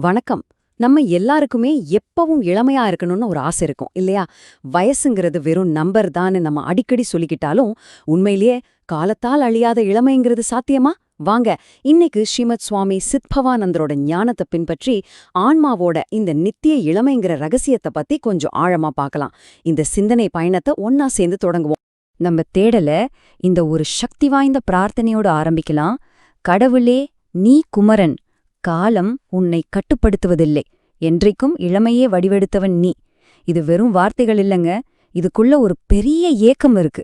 வணக்கம். நம்ம எல்லாருக்குமே எப்பவும் இளமையா இருக்கணும்னு ஒரு ஆசை இருக்கும் இல்லையா? வயசுங்கிறது வெறும் நம்பர் தான்னு நம்ம அடிக்கடி சொல்லிக்கிட்டாலும் உண்மையிலேயே காலத்தால் அழியாத இளமைங்கிறது சாத்தியமா? வாங்க இன்னைக்கு ஸ்ரீமத் சுவாமி சித்பவானந்தரோட ஞானத்தை பின்பற்றி ஆன்மாவோட இந்த நித்திய இளமைங்கிற ரகசியத்தை பத்தி கொஞ்சம் ஆழமா பார்க்கலாம். இந்த சிந்தனை பயணத்தை ஒன்னா சேர்ந்து தொடங்குவோம். நம்ம தேடல இந்த ஒரு சக்தி வாய்ந்த பிரார்த்தனையோட ஆரம்பிக்கலாம். கடவுளே நீ குமரன் காலம் உன்னை கட்டுப்படுத்துவதில்லை. என்றைக்கும் இளமையே வடிவெடுத்தவன் நீ. இது வெறும் வார்த்தைகள் இல்லைங்க. இதுக்குள்ள ஒரு பெரிய ஏக்கம் இருக்கு.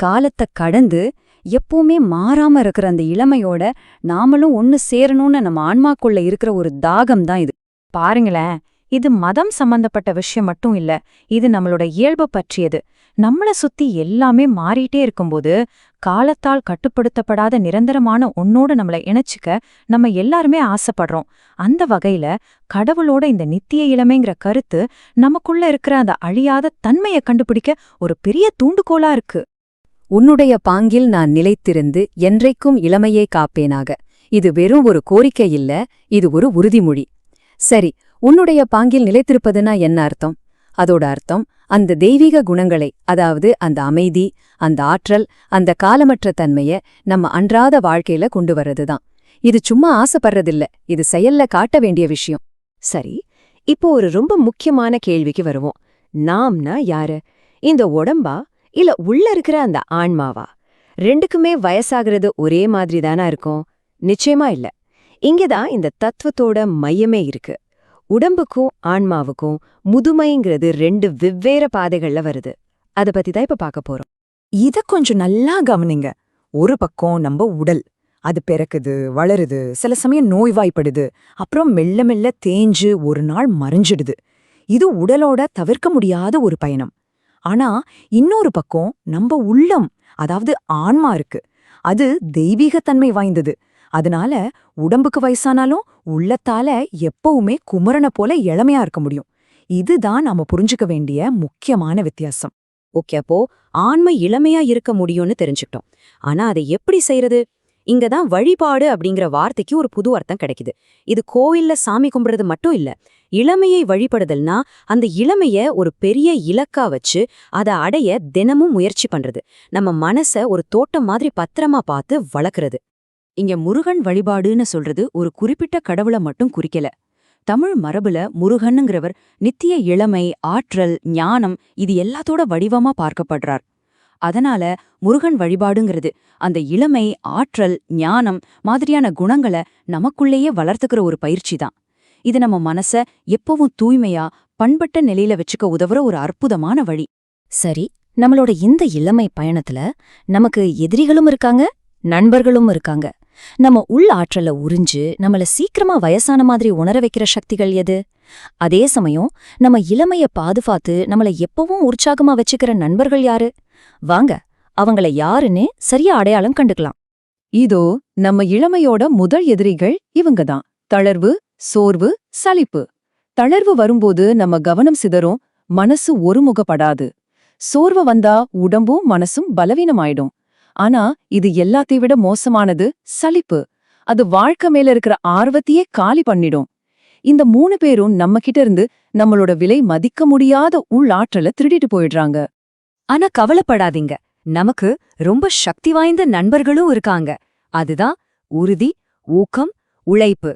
காலத்தை கடந்து எப்பவுமே மாறாம இருக்கிற அந்த இளமையோட நாமளும் ஒன்னு சேரணும்னு நம்ம ஆன்மாக்குள்ள இருக்கிற ஒரு தாகம் தான் இது. பாருங்களேன். இது மதம் சம்பந்தப்பட்ட விஷயம் மட்டும் இல்ல. இது நம்மளோட இயல்பு பற்றியது. நம்மள சுத்தி எல்லாமே மாறிட்டே இருக்கும்போது காலத்தால் கட்டுப்படுத்தப்படாத நிரந்தரமான ஒன்னோடு நம்மள இணைச்சுக்க நம்ம எல்லாருமே ஆசைப்படுறோம். அந்த வகையில கடவுளோட இந்த நித்திய இளமைங்கிற கருத்து நமக்குள்ள இருக்கிற அந்த அழியாத தன்மையை கண்டுபிடிக்க ஒரு பெரிய தூண்டுகோலா இருக்கு. உன்னுடைய பாங்கில் நான் நிலைத்திருந்து என்றைக்கும் இளமையை காப்பேனாக. இது வெறும் ஒரு கோரிக்கை இல்ல இது ஒரு உறுதிமொழி. சரி உன்னுடைய பாங்கில் நிலைத்திருப்பதுனா என்ன அர்த்தம்? அதோட அர்த்தம் அந்த தெய்வீக குணங்களை அதாவது அந்த அமைதி அந்த ஆற்றல் அந்த காலமற்ற தன்மைய நம்ம அன்றாத வாழ்க்கையில கொண்டு வர்றதுதான். இது சும்மா ஆசைப்படுறதில்ல இது செயல்ல காட்ட வேண்டிய விஷயம். சரி இப்போ ஒரு ரொம்ப முக்கியமான கேள்விக்கு வருவோம். நாம்னா யாரு? இந்த உடம்பா? இல்ல உள்ள இருக்கிற அந்த ஆன்மாவா? ரெண்டுக்குமே வயசாகிறது ஒரே மாதிரி தானா இருக்கும்? நிச்சயமா இல்ல. இங்கதான் இந்த தத்துவத்தோட மையமே இருக்கு. உடம்புக்கும் ஆன்மாவுக்கும் முதுமைங்கிறது ரெண்டு வெவ்வேறு பாதைகள்ல வருது. அத பத்தி தான் இப்ப பார்க்க போறோம். இத கொஞ்சம் நல்லா கவனிங்க. ஒரு பக்கம் நம்ம உடல் அது பிறக்குது வளருது சில சமயம் நோய்வாய்ப்படுது அப்புறம் மெல்ல மெல்ல தேஞ்சு ஒரு நாள் மறைஞ்சிடுது. இது உடலோட தவிர்க்க முடியாத ஒரு பயணம். ஆனா இன்னொரு பக்கம் நம்ம உள்ளம் அதாவது ஆன்மா இருக்கு. அது தெய்வீகத்தன்மை வாய்ந்தது. அதனால உடம்புக்கு வயசானாலும் உள்ளத்தால எப்பவுமே குமரனை போல இளமையா இருக்க முடியும். இதுதான் நாம புரிஞ்சுக்க வேண்டிய முக்கியமான வித்தியாசம். ஓகே அப்போ ஆன்மை இளமையா இருக்க முடியும்னு தெரிஞ்சுக்கிட்டோம். ஆனா அதை எப்படி செய்யறது இங்க தான் வழிபாடு அப்படிங்கிற வார்த்தைக்கு ஒரு புது அர்த்தம் கிடைக்குது. இது கோயில்ல சாமி கும்பிடுறது மட்டும் இல்ல இளமையை வழிபடுதல்னா அந்த இளமைய ஒரு பெரிய இலக்கா வச்சு அதை அடைய தினமும் முயற்சி பண்றது. நம்ம மனச ஒரு தோட்டம் மாதிரி பத்திரமா பார்த்து வளர்க்கறது. இங்க முருகன் வழிபாடுன்னு சொல்றது ஒரு குறிப்பிட்ட கடவுளை மட்டும் குறிக்கல. தமிழ் மரபுல முருகனுங்கிறவர் நித்திய இளமை ஆற்றல் ஞானம் இது எல்லாத்தோட வடிவமா பார்க்கப்படுறார். அதனால முருகன் வழிபாடுங்கிறது அந்த இளமை ஆற்றல் ஞானம் மாதிரியான குணங்களை நமக்குள்ளேயே வளர்த்துக்கிற ஒரு பயிற்சி தான் இது நம்ம மனச எப்பவும் தூய்மையா பண்பட்ட நிலையில வச்சுக்க உதவுற ஒரு அற்புதமான வழி. சரி நம்மளோட இந்த இளமை பயணத்துல நமக்கு எதிரிகளும் இருக்காங்க நண்பர்களும் இருக்காங்க. நம்ம உள் ஆற்றல உறிஞ்சு நம்மள சீக்கிரமா வயசான மாதிரி உணர வைக்கிற சக்திகள் எது? அதே சமயம் நம்ம இளமைய பாதுகாத்து நம்மள எப்பவும் உற்சாகமா வச்சுக்கிற நண்பர்கள் யாரு? வாங்க அவங்கள யாருன்னு சரியா அடையாளம் கண்டுக்கலாம். இதோ நம்ம இளமையோட முதல் எதிரிகள் இவங்க தான். தளர்வு சோர்வு சலிப்பு. தளர்வு வரும்போது நம்ம கவனம் சிதறும் மனசு ஒருமுகப்படாது. சோர்வு வந்தா உடம்பும் மனசும் பலவீனமாயிடும். ஆனா இது எல்லாத்தை விட மோசமானது சலிப்பு. அது வாழ்க்கை மேல இருக்கிற ஆர்வத்தையே காலி பண்ணிடும். இந்த மூணு பேரும் நம்ம கிட்ட இருந்து நம்மளோட விலை மதிக்க முடியாத உள் திருடிட்டு போயிடுறாங்க. ஆனா கவலைப்படாதீங்க. நமக்கு ரொம்ப சக்தி வாய்ந்த நண்பர்களும் இருக்காங்க. அதுதான் உறுதி ஊக்கம் உழைப்பு.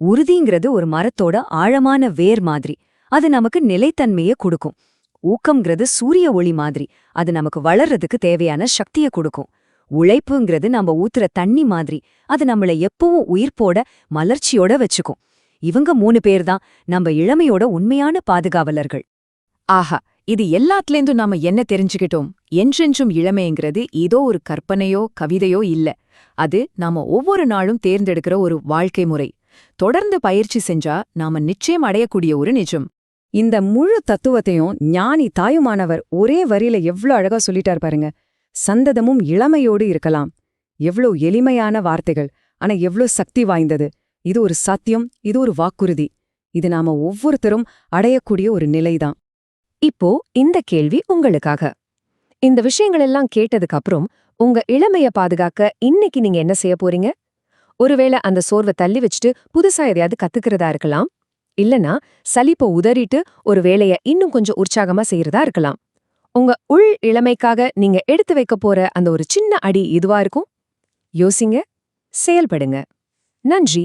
உறுதிங்கிறது ஒரு மரத்தோட ஆழமான வேர் மாதிரி. அது நமக்கு நிலைத்தன்மைய கொடுக்கும். ஊக்கம்ங்கிறது சூரிய ஒளி மாதிரி. அது நமக்கு வளர்றதுக்கு தேவையான சக்திய கொடுக்கும். உழைப்புங்கிறது நம்ம ஊத்துற தண்ணி மாதிரி. அது நம்மள எப்பவும் உயிர்ப்போட மலர்ச்சியோட வச்சுக்கும். இவங்க மூணு பேர் தான் நம்ம இளமையோட உண்மையான பாதுகாவலர்கள். ஆஹா இது எல்லாத்துலேந்தும் நாம என்ன தெரிஞ்சுக்கிட்டோம்? என்றென்றும் இளமைங்கிறது ஏதோ ஒரு கற்பனையோ கவிதையோ இல்ல. அது நாம ஒவ்வொரு நாளும் தேர்ந்தெடுக்கிற ஒரு வாழ்க்கை முறை. தொடர்ந்து பயிற்சி செஞ்சா நாம நிச்சயம் அடையக்கூடிய ஒரு நிஜம். இந்த முழு தத்துவத்தையும் ஞானி தாயுமானவர் ஒரே வரியில எவ்ளோ அழகா சொல்லிட்டார் பாருங்க. சந்ததமும் இளமையோடு இருக்கலாம். எவ்ளோ எளிமையான வார்த்தைகள் ஆனா எவ்ளோ சக்தி வாய்ந்தது. இது ஒரு சத்தியம் இது ஒரு வாக்குறுதி. இது நாம ஒவ்வொருத்தரும் அடையக்கூடிய ஒரு நிலைதான். இப்போ இந்த கேள்வி உங்களுக்காக. இந்த விஷயங்கள் எல்லாம் கேட்டதுக்கு அப்புறம் உங்க இளமைய பாதுகாக்க இன்னைக்கு நீங்க என்ன செய்ய போறீங்க? ஒருவேளை அந்த சோர்வை தள்ளி வச்சுட்டு புதுசா எதையாவது கத்துக்கிறதா இருக்கலாம். இல்லனா சலிப்ப உதறிட்டு ஒரு வேலைய இன்னும் கொஞ்சம் உற்சாகமா செய்யறதா இருக்கலாம். உங்க உள் இளமைக்காக நீங்க எடுத்து வைக்க போற அந்த ஒரு சின்ன அடி இதுவா இருக்கும்? யோசிங்க செயல்படுங்க. நன்றி.